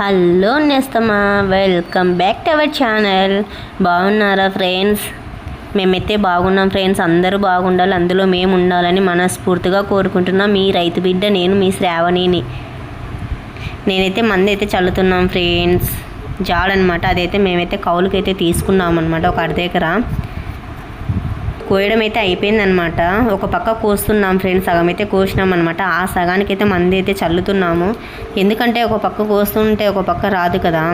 Hello నేస్తమా welcome back to our channel. బాగున్నారా friends? మేమైతే బాగున్నాం ఫ్రెండ్స్ అందరూ బాగుండాలి అందులో మేము ఉండాలని మనస్ఫూర్తిగా కోరుకుంటున్నాం. మీ రైతు బిడ్డ నేను మీ శ్రావణిని. నేనైతే మంది అయితే చల్లుతున్నాం ఫ్రెండ్స్. జాడనమాట అదైతే మేమైతే కౌలుకైతే తీసుకున్నాం అనమాట ఒక అర్ధ ఎకరా. కోయడం అయితే అయిపోయిందనమాట ఒక పక్క కోస్తున్నాం ఫ్రెండ్స్ సగం అయితే కోసినాం అనమాట ఆ సగానికి అయితే మంది అయితే చల్లుతున్నాము. ఎందుకంటే ఒక పక్క కోస్తుంటే ఒక పక్క రాదు కదా.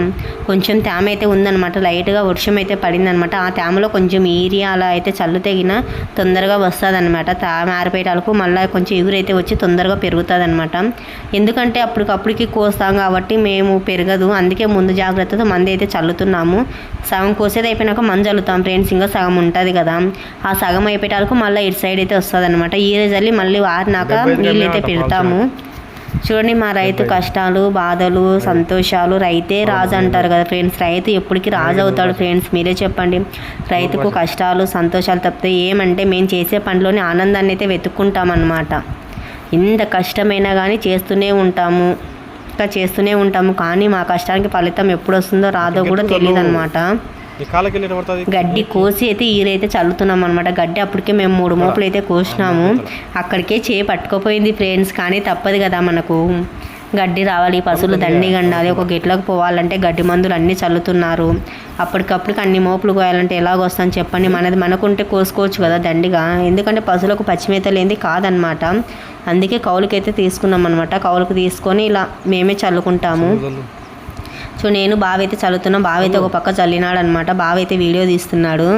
కొంచెం తేమ అయితే ఉందన్నమాట. లైట్గా వర్షం అయితే పడిందనమాట ఆ తేమలో కొంచెం ఏరియా అలా అయితే చల్లు తెగిన తొందరగా వస్తుంది అనమాట తేమ ఆరిపోయేటాలకు మళ్ళీ కొంచెం ఎగురైతే వచ్చి తొందరగా పెరుగుతుంది అనమాట ఎందుకంటే అప్పటికప్పటికి కోస్తాం కాబట్టి మేము పెరగదు. అందుకే ముందు జాగ్రత్తతో మంది అయితే చల్లుతున్నాము. సగం కోసేది అయిపోయినాక మంది చల్లుతాం ఫ్రెండ్స్. ఇంకా సగం ఉంటుంది కదా. ఆ సగం అయిపోయేటాలకు మళ్ళీ ఇటు సైడ్ అయితే వస్తుంది అనమాట ఈ రోజు మళ్ళీ వారినాక నీళ్ళు అయితే పెడతాము. చూడండి మా రైతు కష్టాలు బాధలు సంతోషాలు రైతే రాజు అంటారు కదా ఫ్రెండ్స్ రైతు ఎప్పటికీ రాజు అవుతాడు ఫ్రెండ్స్ మీరే చెప్పండి. రైతుకు కష్టాలు సంతోషాలు తప్పితే ఏమంటే మేము చేసే పనిలోని ఆనందాన్ని అయితే వెతుక్కుంటాం అన్నమాట ఎంత కష్టమైనా కానీ చేస్తూనే ఉంటాము. ఇంకా చేస్తూనే ఉంటాము. కానీ మా కష్టానికి ఫలితం ఎప్పుడు వస్తుందో రాదో కూడా తెలియదు అనమాట గడ్డి కోసి అయితే ఈరైతే చల్లుతున్నాం అనమాట గడ్డి అప్పటికే మేము మూడు మోపులు అయితే కోసినాము. అక్కడికే చేయి పట్టుకుపోయింది ఫ్రెండ్స్ కానీ తప్పదు కదా మనకు. గడ్డి రావాలి పశువులు దండి గండాలి ఒక గిట్లకు పోవాలంటే గడ్డి మందులు అన్నీ చల్లుతున్నారు. అప్పటికప్పటికి అన్ని మోపులు కోయాలంటే ఎలాగొస్తాను చెప్పండి. మనది మనకుంటే కోసుకోవచ్చు కదా దండిగా. ఎందుకంటే పశువులకు పచ్చిమేత లేనిది కాదనమాట అందుకే కౌలుకైతే తీసుకున్నాం అనమాట కౌలుకు తీసుకొని ఇలా మేమే చల్లుకుంటాము. సో నేను బావైతే చల్లుతున్నాం చల్లుతున్నా అయితే ఒక పక్క చల్లినాడు అనమాట బావ అయితే వీడియో తీస్తున్నాడు.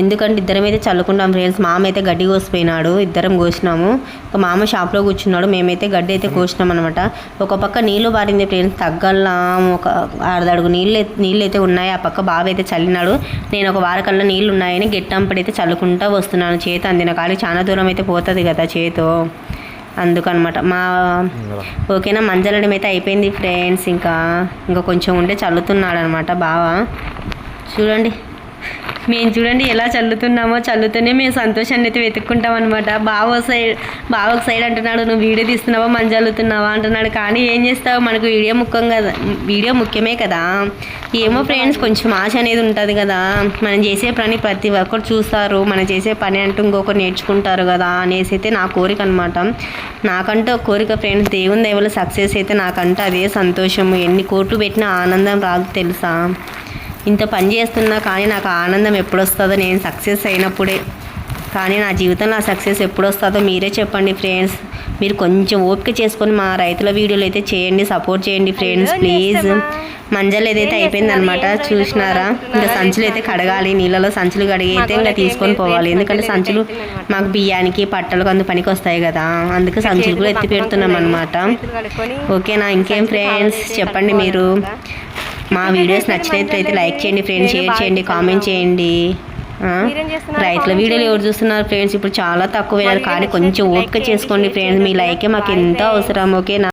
ఎందుకంటే ఇద్దరం అయితే చల్లుకుంటాం ఫ్రెండ్స్ మామ అయితే గడ్డి కోసిపోయినాడు ఇద్దరం కోసినాము. ఒక మామ షాప్లో కూర్చున్నాడు మేమైతే గడ్డి అయితే కోసినాం అనమాట ఒక పక్క నీళ్ళు పారింది ఫ్రెండ్స్ తగ్గల్లా ఒక అర్ధడుగు నీళ్ళు నీళ్ళు అయితే ఉన్నాయి ఆ పక్క బావ అయితే చల్లినాడు. నేను ఒక వారకల్లా నీళ్ళు ఉన్నాయని గెట్టంపడి అయితే చల్లుకుంటూ వస్తున్నాను చేతి అందిన కానీ చాలా దూరం అయితే పోతుంది కదా చేతో. అందుకనమాట. మా ఓకేనా మంజలడం అయితే అయిపోయింది ఫ్రెండ్స్. ఇంకా ఇంకా కొంచెం ఉంటే చల్లుతున్నాడు అనమాట బావ. చూడండి. మేము చూడండి ఎలా చల్లుతున్నామో చల్లుతూనే మేము సంతోషాన్ని అయితే వెతుక్కుంటాం అనమాట బావ సైడ్ బావ ఒక సైడ్ అంటున్నాడు నువ్వు వీడియో తీస్తున్నావా మంచి చల్లుతున్నావా? అంటున్నాడు. కానీ ఏం చేస్తావు? మనకు వీడియో ముఖ్యం కదా వీడియో ముఖ్యమే కదా. ఏమో ఫ్రెండ్స్ కొంచెం ఆశ అనేది ఉంటుంది కదా. మనం చేసే పని ప్రతి ఒక్కరు చూస్తారు. మనం చేసే పని అంటూ ఇంకొకరు నేర్చుకుంటారు కదా అనేసి అయితే నా కోరిక అనమాట నాకంటూ ఒక కోరిక ఫ్రెండ్స్ దేవుని దేవుల సక్సెస్ అయితే నాకంటే అదే సంతోషము. ఎన్ని కోట్లు పెట్టినా ఆనందం రాదు తెలుసా? ఇంత పని చేస్తున్నా కానీ నాకు ఆనందం ఎప్పుడు వస్తుందో నేను సక్సెస్ అయినప్పుడే. కానీ నా జీవితంలో ఆ సక్సెస్ ఎప్పుడు వస్తుందో మీరే చెప్పండి ఫ్రెండ్స్. మీరు కొంచెం ఓపిక చేసుకొని మా రైతుల వీడియోలు అయితే చేయండి సపోర్ట్ చేయండి ఫ్రెండ్స్ ప్లీజ్. మంజలు ఏదైతే అయిపోయింది అనమాట చూసినారా? ఇంకా సంచులు అయితే కడగాలి నీళ్ళలో సంచులు కడిగి అయితే ఇంకా తీసుకొని పోవాలి. ఎందుకంటే సంచులు మాకు బియ్యానికి పట్టలకు అందు పనికి వస్తాయి కదా. అందుకే సంచులు కూడా ఎత్తి పెడుతున్నాం అనమాట ఓకేనా ఇంకేం ఫ్రెండ్స్ చెప్పండి మీరు. మా వీడియోస్ నచ్చినట్లయితే లైక్ చేయండి ఫ్రెండ్స్ షేర్ చేయండి కామెంట్ చేయండి? రైతుల వీడియోలు ఎవరు చూస్తున్నారు ఫ్రెండ్స్ ఇప్పుడు చాలా తక్కువ కానీ కొంచెం ఓపిక చేసుకోండి ఫ్రెండ్స్ మీ లైకే మాకు ఎంతో అవసరం ఓకేనా?